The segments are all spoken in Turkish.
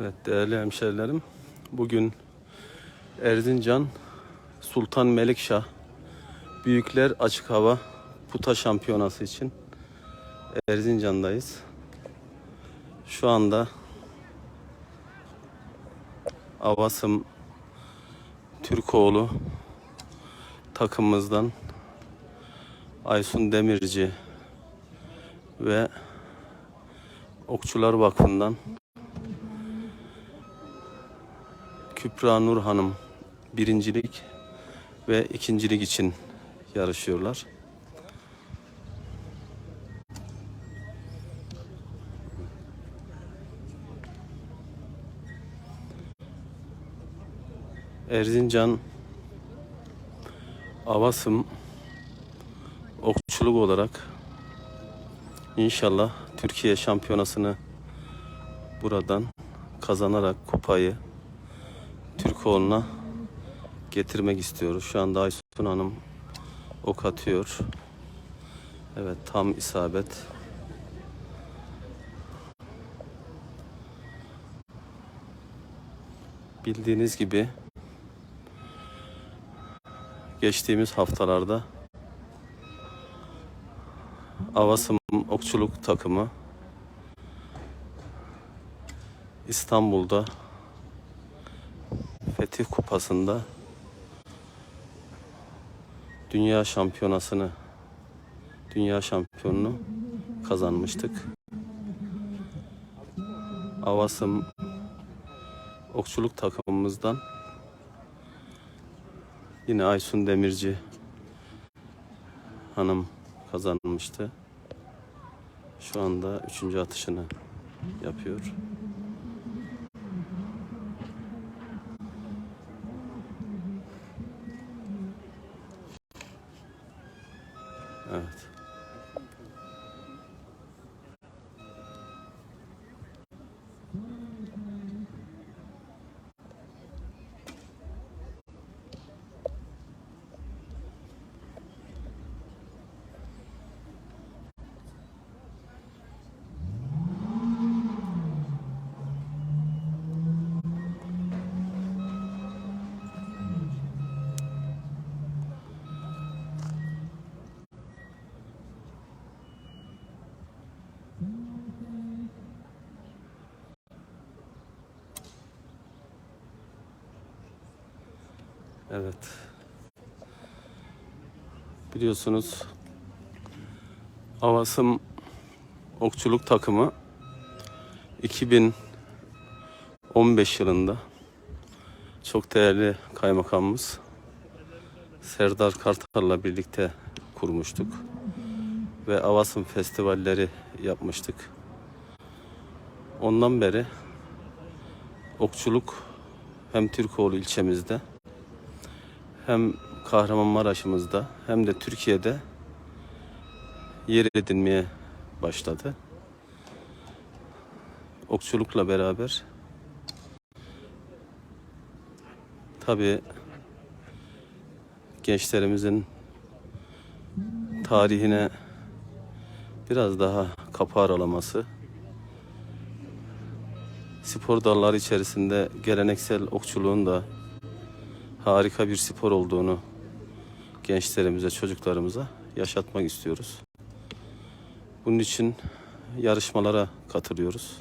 Evet değerli hemşerilerim. Bugün Erzincan Sultan Melikşah Büyükler Açık Hava Puta Şampiyonası için Erzincan'dayız. Şu anda Avasım Türkoğlu takımımızdan Aysun Demirci ve Okçular Vakfı'ndan Kübra Nur Hanım birincilik ve ikincilik için yarışıyorlar. Erzincan Avasım okçuluk olarak inşallah Türkiye şampiyonasını buradan kazanarak kupayı Türkoğlu'na getirmek istiyoruz. Şu anda Aysun Hanım ok atıyor. Evet tam isabet. Bildiğiniz gibi geçtiğimiz haftalarda Avasım okçuluk takımı İstanbul'da Fetih Kupası'nda Dünya Şampiyonası'nı Dünya Şampiyonunu kazanmıştık. Avasım okçuluk takımımızdan yine Aysun Demirci hanım kazanmıştı. Şu anda üçüncü atışını yapıyor. Evet. Evet. Biliyorsunuz Avasım okçuluk takımı 2015 yılında çok değerli kaymakamımız Serdar Kartal'la birlikte kurmuştuk ve Avasım festivalleri yapmıştık. Ondan beri okçuluk hem Türkoğlu ilçemizde hem Kahramanmaraş'ımızda hem de Türkiye'de yer edinmeye başladı. Okçulukla beraber tabi gençlerimizin tarihine biraz daha kapı aralaması spor dalları içerisinde geleneksel okçuluğun da harika bir spor olduğunu gençlerimize, çocuklarımıza yaşatmak istiyoruz. Bunun için yarışmalara katılıyoruz.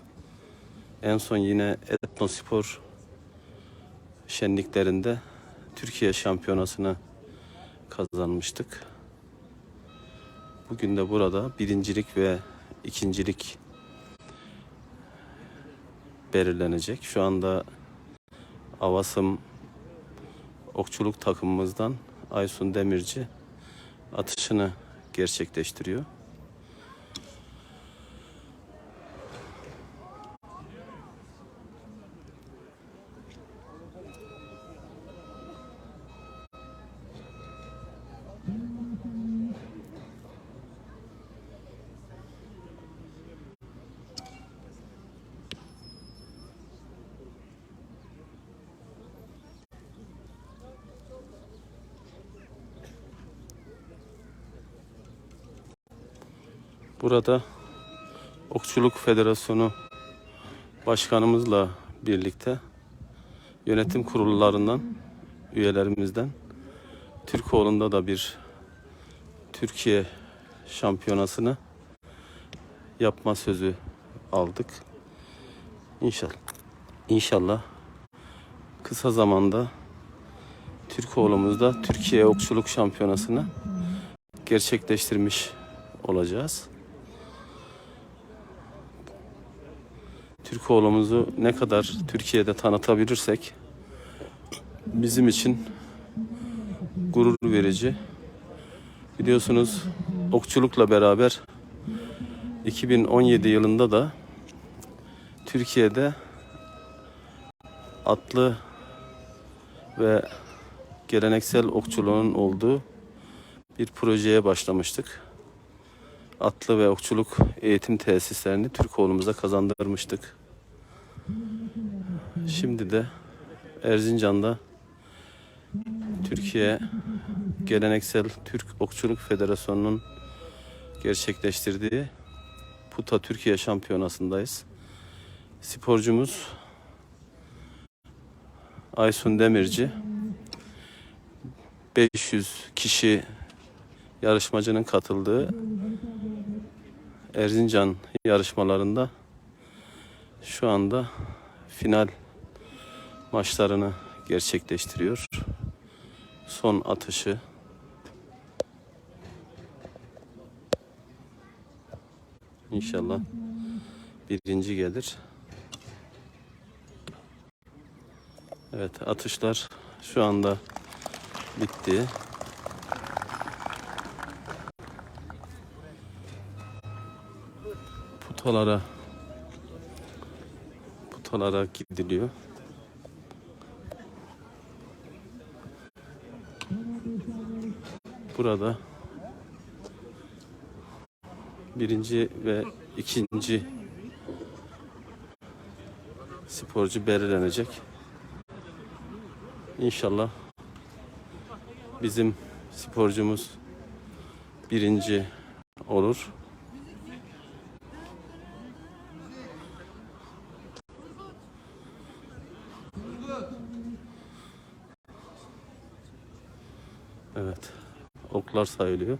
En son yine etnospor şenliklerinde Türkiye şampiyonasını kazanmıştık. Bugün de burada birincilik ve ikincilik belirlenecek. Şu anda Avasım okçuluk takımımızdan Aysun Demirci atışını gerçekleştiriyor. Burada Okçuluk Federasyonu Başkanımızla birlikte yönetim kurullarından üyelerimizden Türkoğlu'nda da bir Türkiye şampiyonasını yapma sözü aldık. İnşallah. İnşallah kısa zamanda Türkoğlu'muzda Türkiye Okçuluk Şampiyonası'nı gerçekleştirmiş olacağız. Türkoğlu'muzu ne kadar Türkiye'de tanıtabilirsek bizim için gurur verici. Biliyorsunuz okçulukla beraber 2017 yılında da Türkiye'de atlı ve geleneksel okçuluğun olduğu bir projeye başlamıştık. Atlı ve okçuluk eğitim tesislerini Türkoğlu'muza kazandırmıştık. Şimdi de Erzincan'da Türkiye Geleneksel Türk Okçuluk Federasyonu'nun gerçekleştirdiği Puta Türkiye Şampiyonası'ndayız. Sporcumuz Aysun Demirci 500 kişi yarışmacının katıldığı Erzincan yarışmalarında şu anda final maçlarını gerçekleştiriyor. Son atışı İnşallah birinci gelir. Evet atışlar şu anda bitti. Putalara putalara gidiliyor. Burada birinci ve ikinci sporcu belirlenecek. İnşallah bizim sporcumuz birinci olur. Evet. Oklar sayılıyor.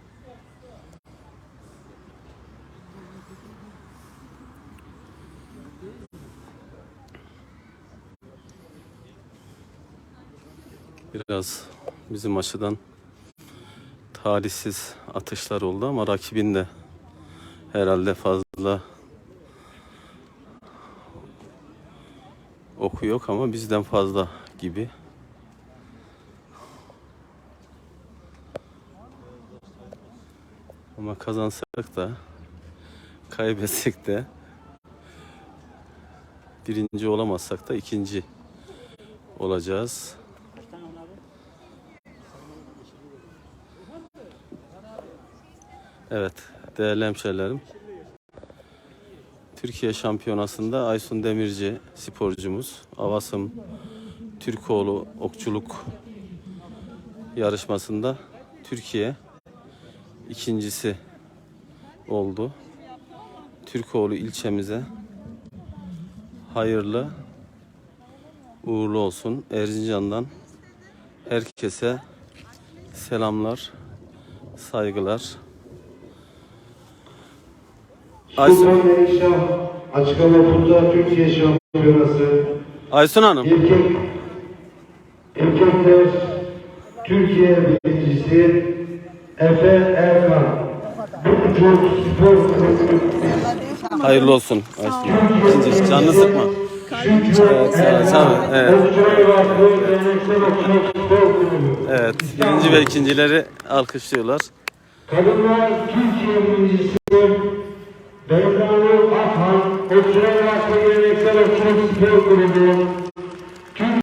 Biraz bizim açıdan talihsiz atışlar oldu ama rakibin de herhalde fazla oku yok ama bizden fazla gibi. Ama kazansak da kaybetsek de birinci olamazsak da ikinci olacağız. Evet değerli hemşehrilerim. Türkiye Şampiyonası'nda Aysun Demirci sporcumuz Avasım Türkoğlu okçuluk yarışmasında Türkiye ikincisi oldu. Türkoğlu ilçemize hayırlı uğurlu olsun. Erzincan'dan herkese selamlar, saygılar. Aysun, Açık Hava Putta Türkiye Şampiyonası Aysun Hanım. Erkek Erkekler Türkiye birincisi Efe Erkan Burcu Spor Kulübü Hayırlı olsun. İkinci, canını sıkma. Evet, birinci ve ikincileri alkışlıyorlar. Kadınlar Türkiye birincisi Beyzanur Akhan Okçuluk Vakfı Geleneksel Okçuluk Spor Kulübü